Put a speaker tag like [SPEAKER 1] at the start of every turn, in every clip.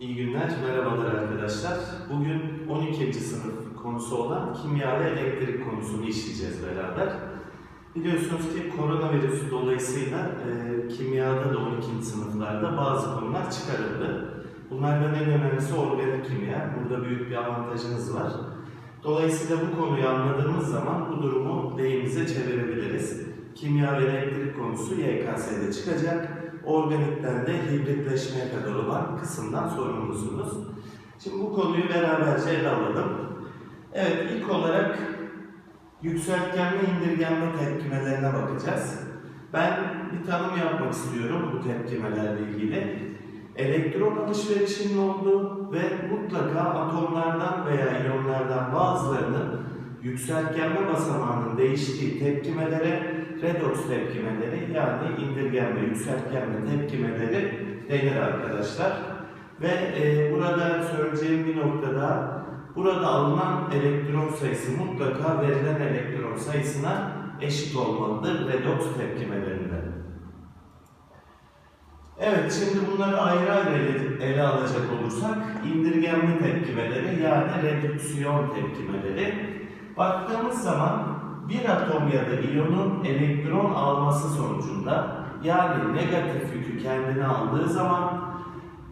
[SPEAKER 1] İyi günler, merhabalar arkadaşlar. Bugün 12. sınıf konusu olan kimya ve elektrik konusunu işleyeceğiz beraber. Biliyorsunuz ki koronavirüs dolayısıyla e, kimyada da 12. sınıflarda bazı konular çıkarıldı. Bunlardan en önemlisi organik kimya. Burada büyük bir avantajınız var. Dolayısıyla bu konuyu anladığımız zaman bu durumu lehimize çevirebiliriz. Kimya ve elektrik konusu YKS'de çıkacak. Organikten de hibritleşmeye kadar olan kısımdan sorumlusunuz. Şimdi bu konuyu beraberce ele alalım. Evet, ilk olarak yükseltgenme indirgenme tepkimelerine bakacağız. Ben bir tanım yapmak istiyorum bu tepkimelerle ilgili. Elektron alışverişinin olduğu ve mutlaka atomlardan veya iyonlardan bazılarının yükseltgenme basamağının değiştiği tepkimelere redoks tepkimeleri yani indirgenme, yükseltgenme tepkimeleri denir arkadaşlar. Ve e, burada söyleyeceğim bir noktada burada alınan elektron sayısı mutlaka verilen elektron sayısına eşit olmalıdır redoks tepkimelerinde. Evet, şimdi bunları ayrı ayrı ele, ele alacak olursak indirgenme tepkimeleri yani redüksiyon tepkimeleri. Baktığımız zaman bir atom ya da iyonun elektron alması sonucunda yani negatif yükü kendine aldığı zaman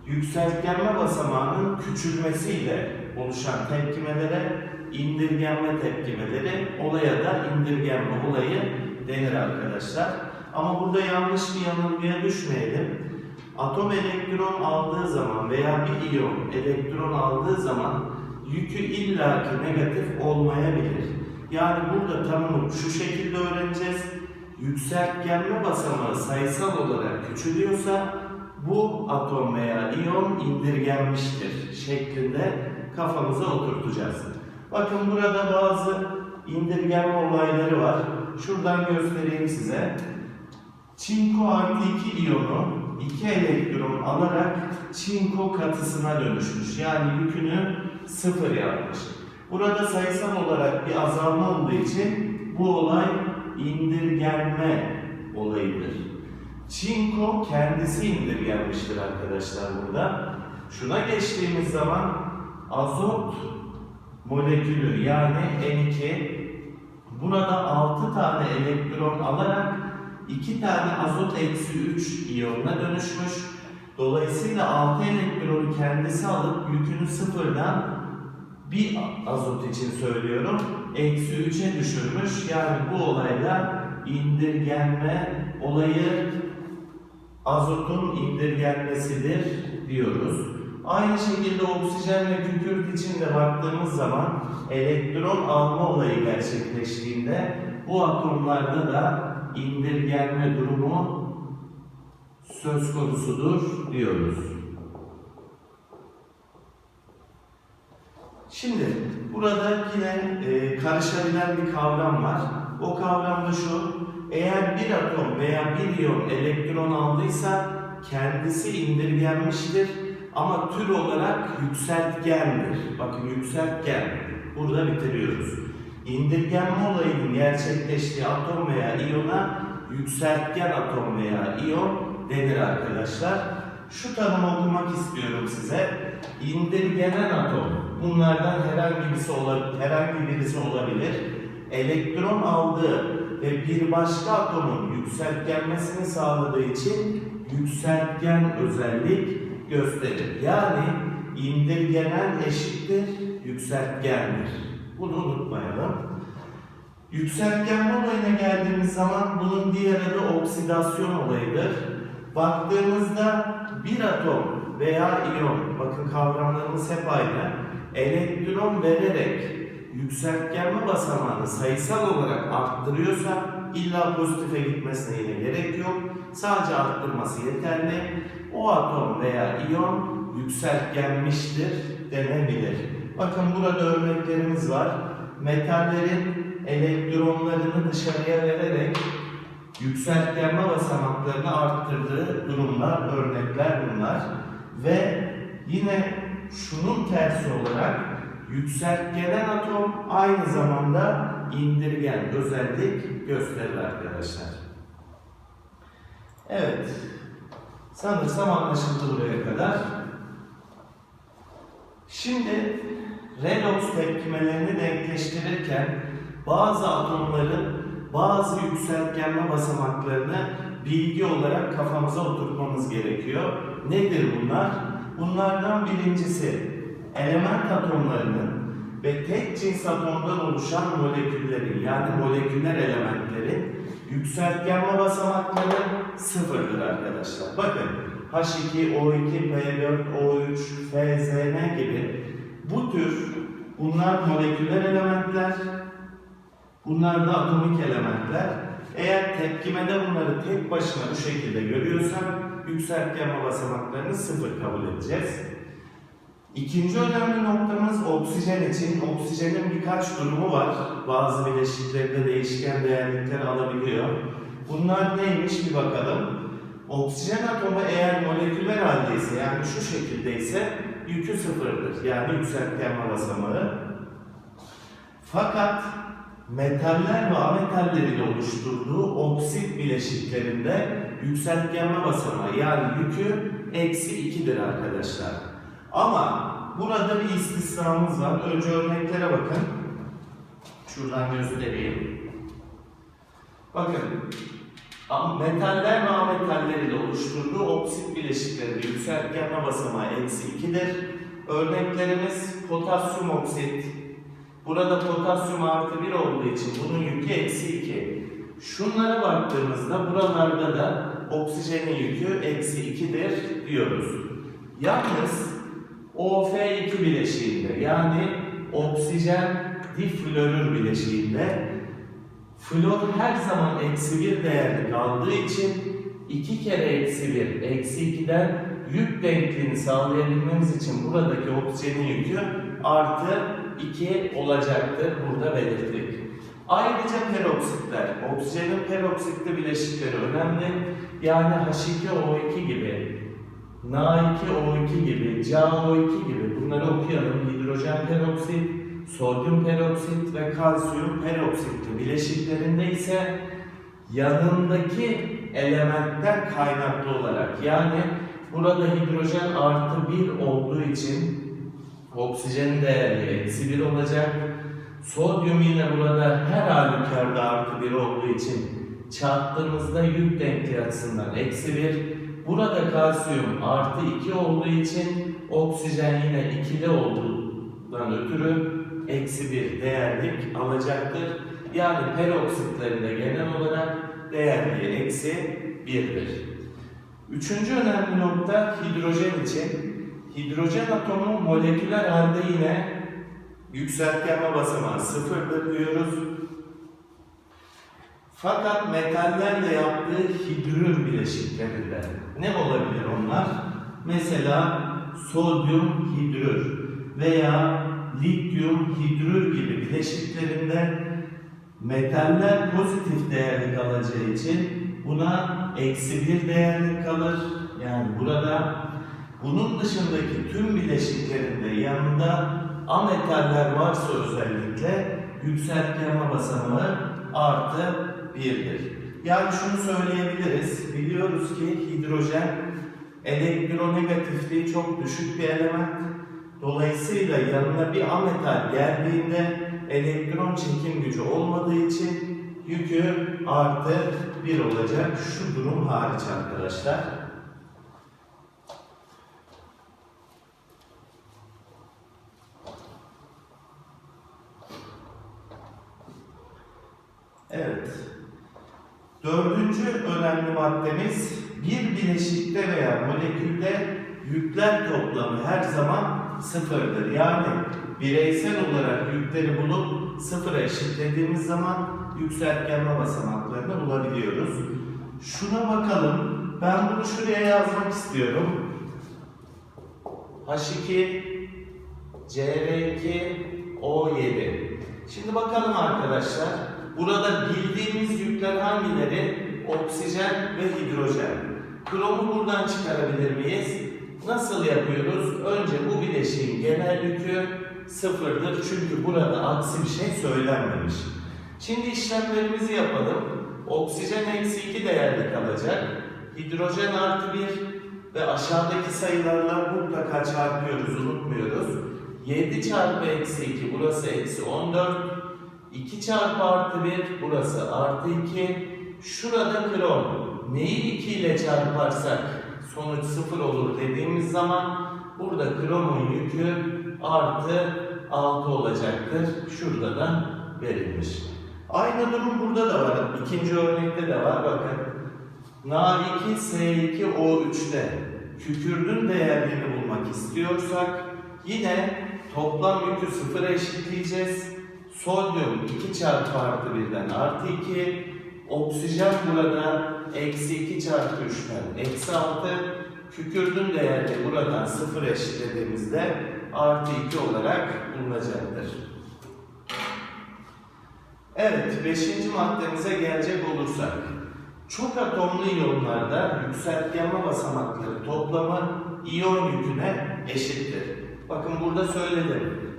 [SPEAKER 1] yükseltgenme basamağının küçülmesiyle oluşan tepkimelere indirgenme tepkimeleri olaya da indirgenme olayı denir arkadaşlar. Ama burada yanlış bir yanılgıya düşmeyelim. Atom elektron aldığı zaman veya bir iyon elektron aldığı zaman yükü illaki negatif olmayabilir. Yani burada tanımı şu şekilde öğreneceğiz. Yükseltgenme basamağı sayısal olarak küçülüyorsa bu atom veya iyon indirgenmiştir şeklinde kafamıza oturtacağız. Bakın burada bazı indirgenme olayları var. Şuradan göstereyim size. Çinko artı 2 iyonu 2 elektron alarak çinko katısına dönüşmüş. Yani yükünü sıfır yapmış. Burada sayısal olarak bir azalma olduğu için bu olay indirgenme olayıdır. Çinko kendisi indirgenmiştir arkadaşlar burada. Şuna geçtiğimiz zaman azot molekülü yani N2 burada 6 tane elektron alarak 2 tane azot eksi 3 iyonuna dönüşmüş. Dolayısıyla 6 elektronu kendisi alıp yükünü sıfırdan bir azot için söylüyorum eksi 3'e düşürmüş. Yani bu olayla indirgenme olayı azotun indirgenmesidir diyoruz. Aynı şekilde oksijen ve kükürt için de baktığımız zaman elektron alma olayı gerçekleştiğinde bu atomlarda da indirgenme durumu söz konusudur diyoruz. Şimdi burada yine e, karışabilen bir kavram var. O kavram da şu, eğer bir atom veya bir iyon elektron aldıysa kendisi indirgenmiştir ama tür olarak yükseltgendir. Bakın yükseltgen. Burada bitiriyoruz. İndirgenme olayının gerçekleştiği atom veya iyona yükseltgen atom veya iyon denir arkadaşlar. Şu tanımı okumak istiyorum size. İndirgenen atom. Bunlardan herhangi birisi olabilir, herhangi birisi olabilir. Elektron aldığı ve bir başka atomun yükseltgenmesini sağladığı için yükseltgen özellik gösterir. Yani indirgenen eşittir yükseltgendir. Bunu unutmayalım. Yükseltgenme olayına geldiğimiz zaman bunun diğer adı oksidasyon olayıdır. Baktığımızda bir atom veya iyon, bakın kavramlarımız hep aynı, elektron vererek yükseltgenme basamağını sayısal olarak arttırıyorsa illa pozitife gitmesine yine gerek yok. Sadece arttırması yeterli. O atom veya iyon yükseltgenmiştir denebilir. Bakın burada örneklerimiz var. Metallerin elektronlarını dışarıya vererek yükseltgenme basamaklarını arttırdığı durumlar, örnekler bunlar. Ve yine şunun tersi olarak yükseltgenen atom aynı zamanda indirgen özellik gösterir arkadaşlar. Evet. Sanırsam anlaşıldı buraya kadar. Şimdi redox tepkimelerini denkleştirirken bazı atomların bazı yükseltgenme basamaklarını bilgi olarak kafamıza oturtmamız gerekiyor. Nedir bunlar? Bunlardan birincisi element atomlarının ve tek cins atomdan oluşan moleküllerin yani moleküller elementlerin yükseltgenme basamakları sıfırdır arkadaşlar. Bakın H2, O2, P4, O3, FZN gibi bu tür bunlar moleküler elementler, bunlar da atomik elementler. Eğer tepkimede bunları tek başına bu şekilde görüyorsak yükseltgenme basamaklarını sıfır kabul edeceğiz. İkinci önemli noktamız oksijen için. Oksijenin birkaç durumu var. Bazı bileşiklerinde değişken değerlikler alabiliyor. Bunlar neymiş bir bakalım. Oksijen atomu eğer moleküler haldeyse yani şu şekildeyse yükü sıfırdır. Yani yükseltgenme basamağı. Fakat metaller ve ametalleriyle oluşturduğu oksit bileşiklerinde yükseltgenme basamağı yani yükü eksi 2'dir arkadaşlar. Ama burada bir istisnamız var. Önce örneklere bakın. Şuradan göstereyim. Bakın metaller ve ametalleriyle oluşturduğu oksit bileşiklerinde yükseltgenme basamağı eksi 2'dir. Örneklerimiz potasyum oksit. Burada potasyum artı 1 olduğu için bunun yükü eksi 2. Şunlara baktığımızda buralarda da oksijenin yükü eksi 2'dir diyoruz. Yalnız OF2 bileşiğinde yani oksijen diflorür bileşiğinde Flor her zaman eksi bir değerlik aldığı için iki kere eksi bir, eksi 2'den yük denkliğini sağlayabilmemiz için buradaki oksijenin yükü artı 2 olacaktır. Burada belirttik. Ayrıca peroksitler, oksijenin peroksitli bileşikleri önemli. Yani H2O2 gibi, Na2O2 gibi, CaO2 gibi bunları okuyalım. Hidrojen peroksit, sodyum peroksit ve kalsiyum peroksitli bileşiklerinde ise yanındaki elementten kaynaklı olarak yani burada hidrojen artı 1 olduğu için oksijenin değeri eksi 1 olacak. Sodyum yine burada her halükarda artı 1 olduğu için çarptığımızda yük denkliği açısından eksi 1. Burada kalsiyum artı 2 olduğu için oksijen yine ikili olduğundan ötürü eksi bir değerlik alacaktır. Yani peroksitlerinde genel olarak değerliği eksi birdir. Üçüncü önemli nokta hidrojen için. Hidrojen atomu moleküler halde yine yükseltgenme basamağı sıfırdır diyoruz. Fakat metallerle yaptığı hidrür bileşiklerinde ne olabilir onlar? Mesela sodyum hidrür veya lityum hidrür gibi bileşiklerinde metaller pozitif değerlik alacağı için buna eksi bir değerlik kalır. Yani burada bunun dışındaki tüm bileşiklerinde yanında ametaller varsa özellikle yükseltgenme basamağı artı birdir. Yani şunu söyleyebiliriz. Biliyoruz ki hidrojen elektronegatifliği çok düşük bir element. Dolayısıyla yanına bir ametal geldiğinde elektron çekim gücü olmadığı için yükü artı 1 olacak. Şu durum hariç arkadaşlar. Evet. Dördüncü önemli maddemiz bir bileşikte veya molekülde yükler toplamı her zaman sıfırdır. Yani bireysel olarak yükleri bulup sıfıra eşitlediğimiz zaman yükseltgenme basamaklarını bulabiliyoruz. Şuna bakalım. Ben bunu şuraya yazmak istiyorum. H2 CR2 O7 Şimdi bakalım arkadaşlar. Burada bildiğimiz yükler hangileri? Oksijen ve hidrojen. Kromu buradan çıkarabilir miyiz? Nasıl yapıyoruz? Önce bu bileşiğin genel yükü sıfırdır. Çünkü burada aksi bir şey söylenmemiş. Şimdi işlemlerimizi yapalım. Oksijen eksi 2 değerli kalacak. Hidrojen artı 1 ve aşağıdaki sayılarla mutlaka çarpıyoruz, unutmuyoruz. 7 çarpı eksi 2 burası eksi 14. 2 çarpı artı 1 burası artı 2. Şurada krom. Neyi 2 ile çarparsak sonuç 0 olur dediğimiz zaman burada kromun yükü artı 6 olacaktır. Şurada da verilmiş. Aynı durum burada da var. İkinci örnekte de var. Bakın. Na2, S2, O3'te kükürdün değerlerini bulmak istiyorsak yine toplam yükü sıfıra eşitleyeceğiz. Sodyum 2 çarpı artı 1'den artı 2. Oksijen burada eksi 2 çarpı 3'ten eksi 6. Kükürdün değerleri buradan sıfır eşitlediğimizde artı 2 olarak bulunacaktır. Evet, beşinci maddemize gelecek olursak. Çok atomlu iyonlarda yükseltgenme basamakları toplamı iyon yüküne eşittir. Bakın burada söyledim.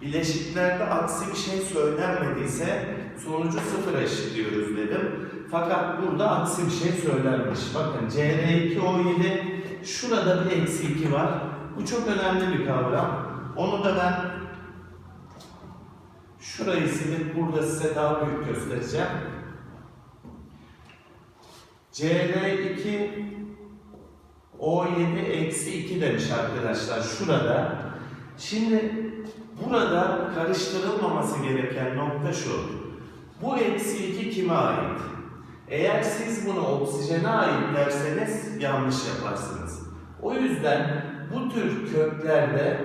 [SPEAKER 1] Bileşiklerde aksi bir şey söylenmediyse sonucu sıfır eşitliyoruz dedim. Fakat burada aksi bir şey söylenmiş. Bakın Cr2O7 şurada bir eksi 2 var. Bu çok önemli bir kavram. Onu da ben şurayı silip burada size daha büyük göstereceğim. Cr2 O7 eksi 2 demiş arkadaşlar şurada. Şimdi burada karıştırılmaması gereken nokta şu. Bu eksi 2 kime ait? Eğer siz bunu oksijene ait derseniz yanlış yaparsınız. O yüzden bu tür köklerde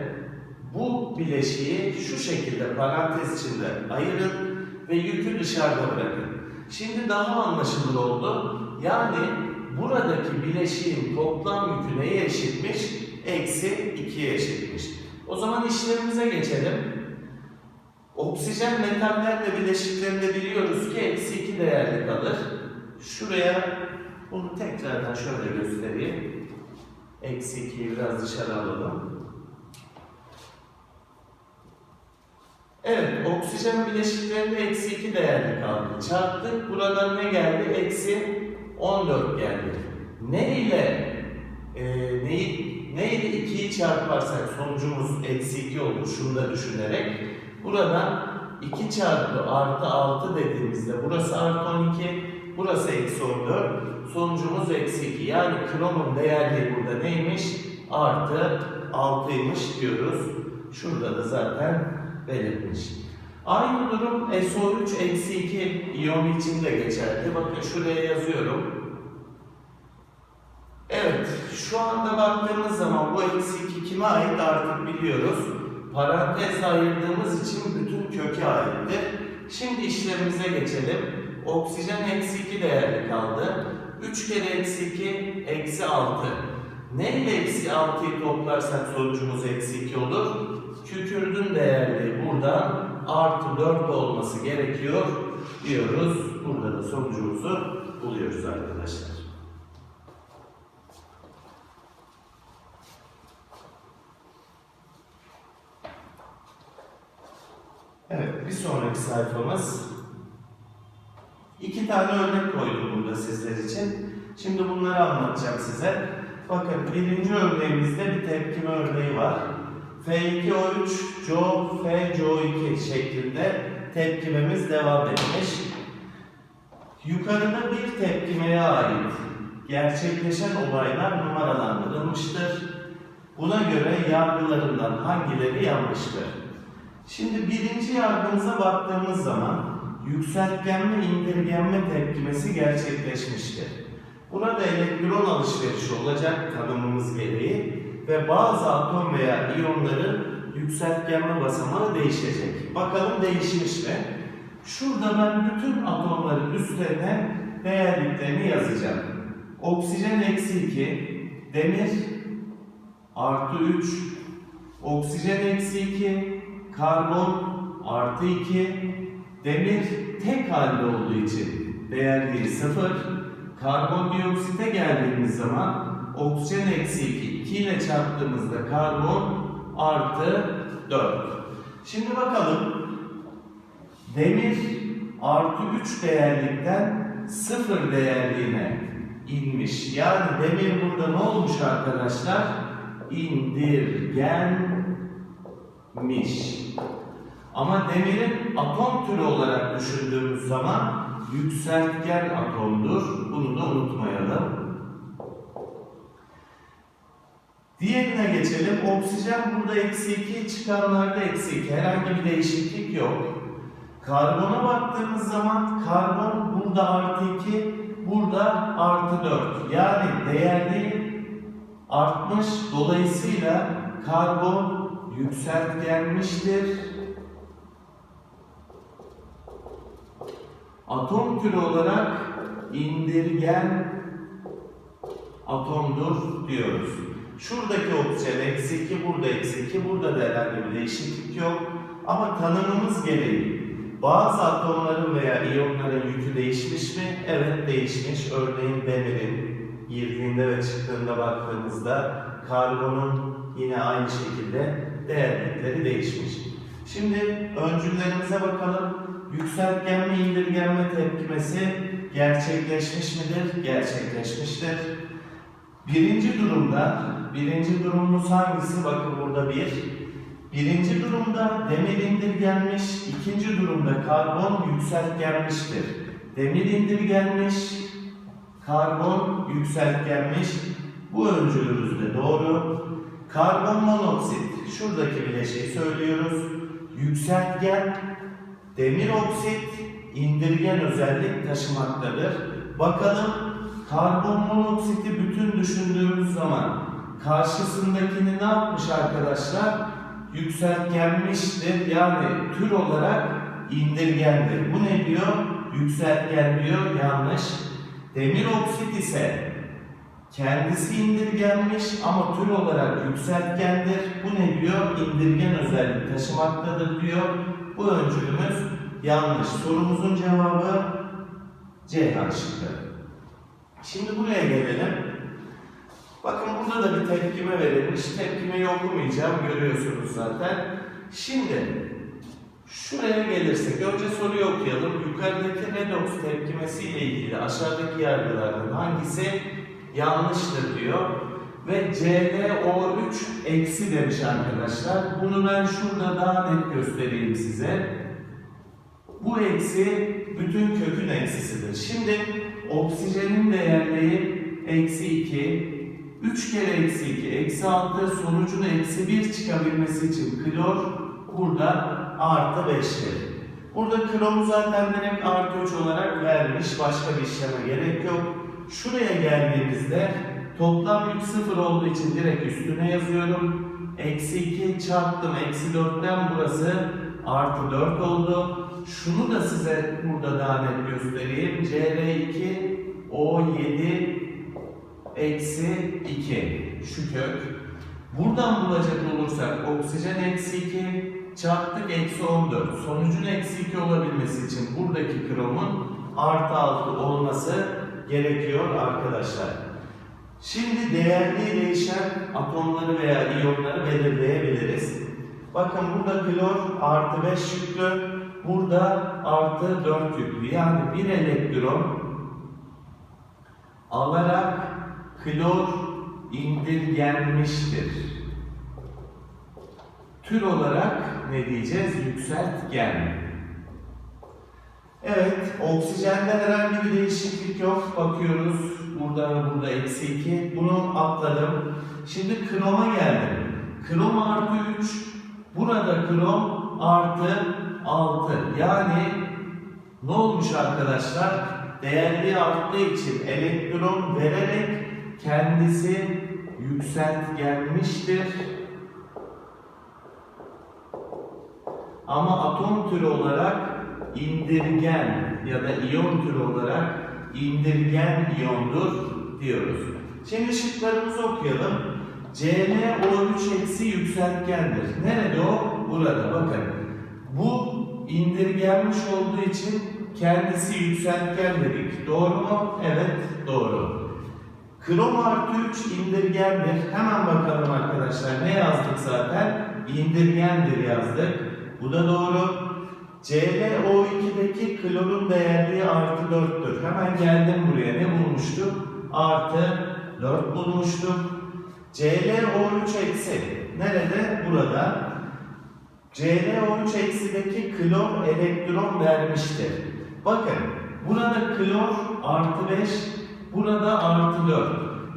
[SPEAKER 1] bu bileşiği şu şekilde parantez içinde ayırın ve yükü dışarıda bırakın. Şimdi daha anlaşılır oldu. Yani buradaki bileşiğin toplam yükü neye eşitmiş? Eksi 2'ye eşitmiş. O zaman işlemimize geçelim. Oksijen metallerle bileşiklerinde biliyoruz ki eksi 2 değerli kalır. Şuraya bunu tekrardan şöyle göstereyim. Eksi 2'yi biraz dışarı alalım. Evet, oksijen bileşiklerinde eksi 2 değerli kaldı. Çarptık, buradan ne geldi? Eksi 14 geldi. Ne ile e, neyi, ne ile 2'yi çarparsak sonucumuz eksi 2 olur. Şunu da düşünerek. Buradan 2 çarpı artı 6 dediğimizde burası artı 12, burası eksi 14. Sonucumuz eksi 2. Yani kromun değerliği burada neymiş? Artı 6'ymış diyoruz. Şurada da zaten belirtmiş. Aynı durum SO3 eksi 2 iyon için de geçerli. Bakın şuraya yazıyorum. Şu anda baktığımız zaman bu eksi 2 kime ait artık biliyoruz. Parantezle ayırdığımız için bütün köke aittir. Şimdi işlemimize geçelim. Oksijen eksi 2 değerli kaldı. 3 kere eksi 2 eksi 6. Ne ile eksi 6'yı toplarsak sonucumuz eksi 2 olur? Kükürdün değerli buradan artı 4 olması gerekiyor diyoruz. Burada da sonucumuzu buluyoruz arkadaşlar. Evet, bir sonraki sayfamız. İki tane örnek koydum burada sizler için. Şimdi bunları anlatacağım size. Bakın birinci örneğimizde bir tepkime örneği var. F2O3, CO, F, CO2 şeklinde tepkimemiz devam etmiş. Yukarıda bir tepkimeye ait gerçekleşen olaylar numaralandırılmıştır. Buna göre yargılarından hangileri yanlıştır? Şimdi birinci yargımıza baktığımız zaman yükseltgenme indirgenme tepkimesi gerçekleşmiştir. Burada elektron alışverişi olacak tanımımız gereği ve bazı atom veya iyonların yükseltgenme basamağı değişecek. Bakalım değişmiş mi? Şurada ben bütün atomların üstlerine değerliklerini yazacağım. Oksijen eksi 2, demir artı 3, oksijen eksi 2, karbon artı 2, demir tek halde olduğu için değerliği 0, karbondioksite geldiğimiz zaman oksijen eksi 2, 2 ile çarptığımızda karbon artı 4. Şimdi bakalım demir artı 3 değerlikten 0 değerliğine inmiş. Yani demir burada ne olmuş arkadaşlar? İndirgen Ama demirin atom türü olarak düşündüğümüz zaman yükseltgen atomdur. Bunu da unutmayalım. Diğerine geçelim. Oksijen burada eksi 2, çıkanlarda eksi 2. Herhangi bir değişiklik yok. Karbona baktığımız zaman karbon burada artı 2, burada artı 4. Yani değerli artmış. Dolayısıyla karbon yükseltgenmiştir. Atom türü olarak indirgen atomdur diyoruz. Şuradaki oksijen eksi 2, burada eksi 2, burada da herhangi bir değişiklik yok. Ama tanımımız gereği bazı atomların veya iyonların yükü değişmiş mi? Evet değişmiş. Örneğin demirin girdiğinde ve çıktığında baktığımızda karbonun yine aynı şekilde değerlikleri değişmiş. Şimdi öncüllerimize bakalım. Yükseltgenme indirgenme tepkimesi gerçekleşmiş midir? Gerçekleşmiştir. Birinci durumda, birinci durumumuz hangisi? Bakın burada bir. Birinci durumda demir indirgenmiş, ikinci durumda karbon yükseltgenmiştir. Demir indirgenmiş, karbon yükseltgenmiş. Bu öncülümüz de doğru. Karbon monoksit, şuradaki bileşiği söylüyoruz. Yükseltgen, demir oksit, indirgen özellik taşımaktadır. Bakalım karbon monoksiti bütün düşündüğümüz zaman karşısındakini ne yapmış arkadaşlar? Yükseltgenmiştir. Yani tür olarak indirgendir. Bu ne diyor? Yükseltgen diyor. Yanlış. Demir oksit ise kendisi indirgenmiş ama tür olarak yükseltgendir. Bu ne diyor? İndirgen özellik taşımaktadır diyor. Bu öncülümüz yanlış. Sorumuzun cevabı C şıkkı. Şimdi buraya gelelim. Bakın burada da bir tepkime verilmiş. Tepkimeyi okumayacağım. Görüyorsunuz zaten. Şimdi şuraya gelirsek önce soruyu okuyalım. Yukarıdaki redox tepkimesi ile ilgili aşağıdaki yargılardan hangisi yanlıştır diyor. Ve ClO3 eksi demiş arkadaşlar. Bunu ben şurada daha net göstereyim size. Bu eksi bütün kökün eksisidir. Şimdi oksijenin değerleri eksi 2, 3 kere eksi 2, eksi 6 sonucun eksi 1 çıkabilmesi için klor burada artı 5'tir. Burada kloru zaten direkt artı 3 olarak vermiş. Başka bir işleme gerek yok. Şuraya geldiğimizde toplam yük 0 olduğu için direkt üstüne yazıyorum. Eksi 2 çarptım. Eksi 4'ten burası artı 4 oldu. Şunu da size burada daha net göstereyim. CR2 O7 eksi 2 şu kök. Buradan bulacak olursak oksijen eksi 2 çarptık eksi 14. Sonucun eksi 2 olabilmesi için buradaki kromun artı 6 olması gerekiyor arkadaşlar. Şimdi değerli değişen atomları veya iyonları belirleyebiliriz. Bakın burada klor artı 5 yüklü, burada artı 4 yüklü. Yani bir elektron alarak klor indirgenmiştir. Tür olarak ne diyeceğiz? Yükseltgen. Evet, oksijende herhangi bir değişiklik yok. Bakıyoruz, burada ve burada eksi 2. Bunu atladım. Şimdi kroma geldim. Krom artı 3, burada krom artı 6. Yani ne olmuş arkadaşlar? Değerli arttığı için elektron vererek kendisi yükseltgenmiştir. Ama atom türü olarak indirgen ya da iyon türü olarak indirgen iyondur diyoruz. Şimdi şıklarımızı okuyalım. CnO3 eksi yükseltgendir. Nerede o? Burada. Bakın. Bu indirgenmiş olduğu için kendisi yükseltgen dedik. Doğru mu? Evet, doğru. Krom artı 3 indirgendir. Hemen bakalım arkadaşlar. Ne yazdık zaten? İndirgendir yazdık. Bu da doğru. ClO2'deki klorun değerliği artı 4'tür. Hemen geldim buraya. Ne bulmuştuk? Artı 4 bulmuştuk. ClO3 eksi. Nerede? Burada. ClO3 eksideki klor elektron vermiştir. Bakın burada klor artı 5, burada artı 4.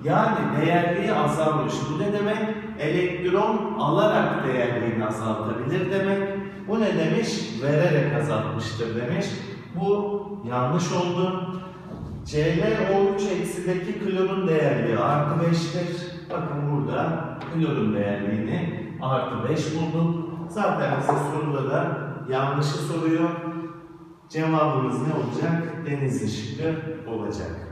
[SPEAKER 1] Yani değerliği azalmış. Bu ne demek? Elektron alarak değerliğini azaltabilir demek. Bu ne demiş? Vererek azaltmıştır demiş. Bu yanlış oldu. ClO3 eksideki klorun değerliği artı 5'tir. Bakın burada klorun değerliğini artı 5 bulduk. Zaten bize soruda da yanlışı soruyor. Cevabımız ne olacak? Denizli şıkkı olacak.